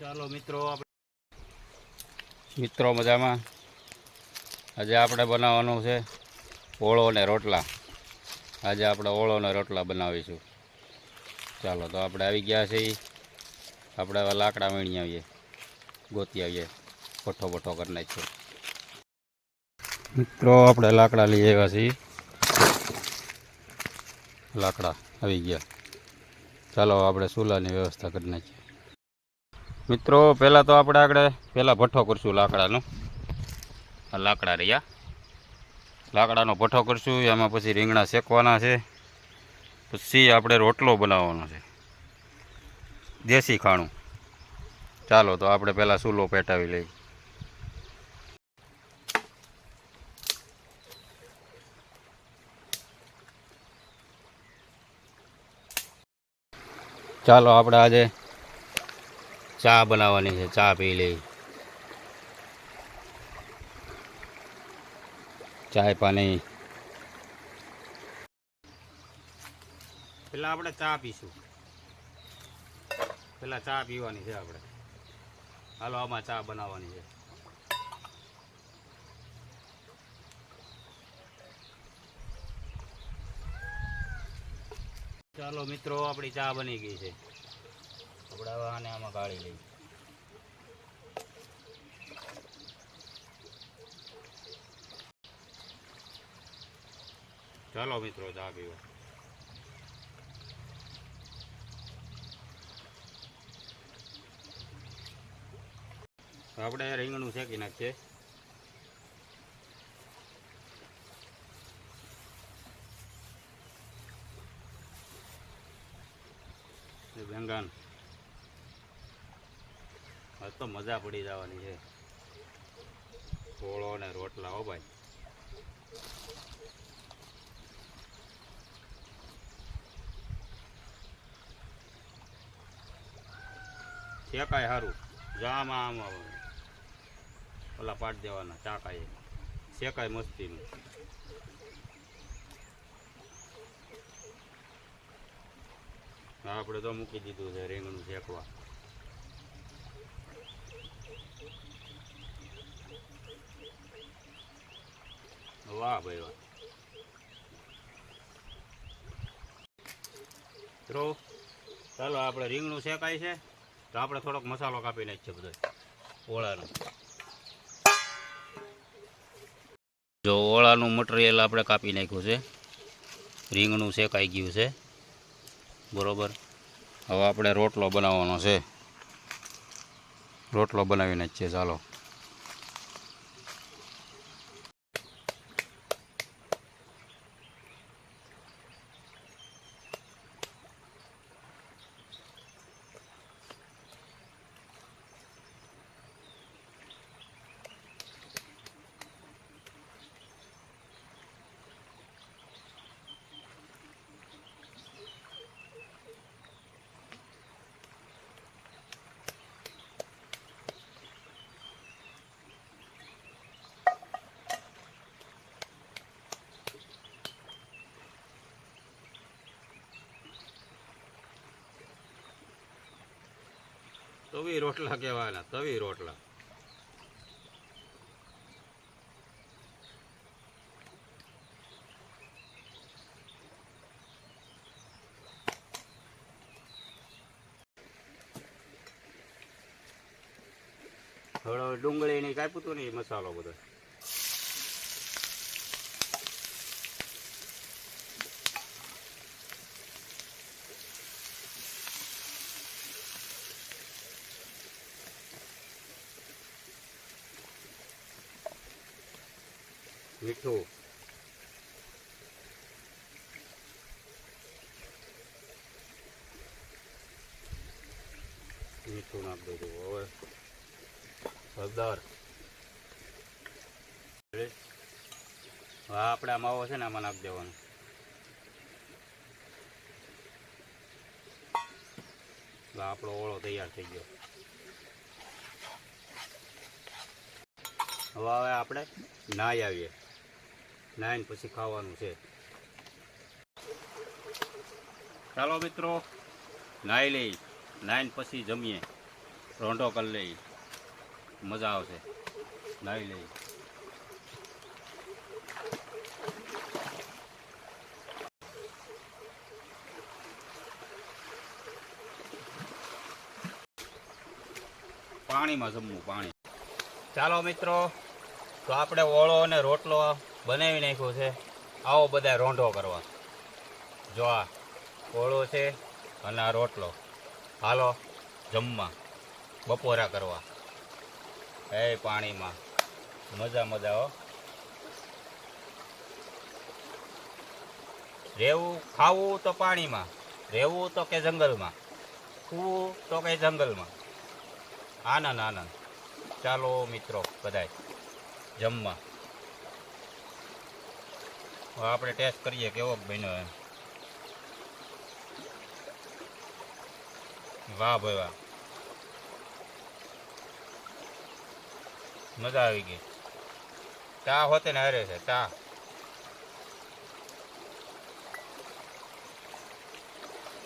ચાલો મિત્રો મિત્રો, મજામાં? આજે આપણે બનાવવાનું છે ઓળો અને રોટલા. આજે આપણે ઓળો અને રોટલા બનાવીશું. ચાલો, તો આપણે આવી ગયા છીએ. આપણે હવે લાકડા વીણી આવીએ, ગોતી આવીએ પઠ્ઠો પઠ્ઠો કરી નાખીએ. મિત્રો, આપણે લાકડા લઈ આવ્યા છીએ. લાકડા આવી ગયા. ચાલો, આપણે ચૂલાની વ્યવસ્થા કરી નાખીએ. મિત્રો, પહેલાં તો આપણે આગળ પહેલાં ભઠ્ઠો કરશું લાકડાનો. આ લાકડા રહ્યા. લાકડાનો ભઠ્ઠો કરશું, એમાં પછી રીંગણા શેકવાના છે. પછી આપણે રોટલો બનાવવાનો છે. દેશી ખાણું. ચાલો તો આપણે પહેલાં સૂલો પેટાવી લઈએ. ચાલો, આપણે આજે ચા બનાવવાની છે, ચા પી લઈ ચાય, પાણી. પેલા આપણે ચા પીશું. પેલા ચા પીવાની છે આપણે. હાલો, આમાં ચા બનાવવાની છે. ચાલો મિત્રો, આપણી ચા બની ગઈ છે. આપણે અને આમાં ગાળી લઈ. ચાલો મિત્રો ચા પીવા. આપણે રીંગણું શેકી નાખીએ. વેંગણ આજ તો મજા પડી જવાની છે. કોળો ને રોટલા હો ભાઈ. શેકાય સારું જામાં આમ ઓલા પાટ દેવાના ચાકાય શેકાય મસ્તીનું? આપણે તો મૂકી દીધું છે રીંગણું શેકવા. ભાઈ મિત્રો ચાલો, આપણે રીંગણું શેકાય છે, તો આપણે થોડોક મસાલો કાપી નાખીએ બધો. ઓળાનો. જો, ઓળાનું મટીરિયલ આપણે કાપી નાખ્યું છે. રીંગણું શેકાઈ ગયું છે. બરોબર? હવે આપણે રોટલો બનાવવાનો છે. રોટલો બનાવી નાખીએ, ચાલો. તવી રોટલા કહેવાના તવી રોટલા. થોડો ડુંગળી ની કાપ્યું હતું ને મસાલો બધો. મીઠું મીઠું નાખ દીધું હવે હળદર હા આપણે આ માવો છે ને આમાં નાખી દેવાનો આપણો ઓળો તૈયાર થઈ ગયો હવે આપણે નાહી આવીએ નાહીને પછી ખાવાનું છે ચાલો મિત્રો નાહી લઈ નાહીને પછી જમીએ રોંઢો કરી લઈ મજા આવશે નાહી લઈ પાણીમાં જમવું પાણી ચાલો મિત્રો તો આપણે ઓળો અને રોટલો બનાવી નાખ્યો છે. આવો બધા રોંઢો કરવા. જો આ ઓળો છે અને આ રોટલો. હાલો, જમવા. બપોરા કરવા. એ પાણીમાં. મજા મજા હો. રહેવું, ખાવું તો પાણીમાં. રહેવું તો કે જંગલમાં. સૂવું તો કે જંગલમાં. આનંદ આનંદ. ચાલો મિત્રો, બધાય. જમવા. આપણે ટેસ્ટ કરીએ કેવો બન્યો એમ. વાહ ભાઈ વાહ. મજા આવી ગઈ. ચા હોતે ને હારે છે, ચા.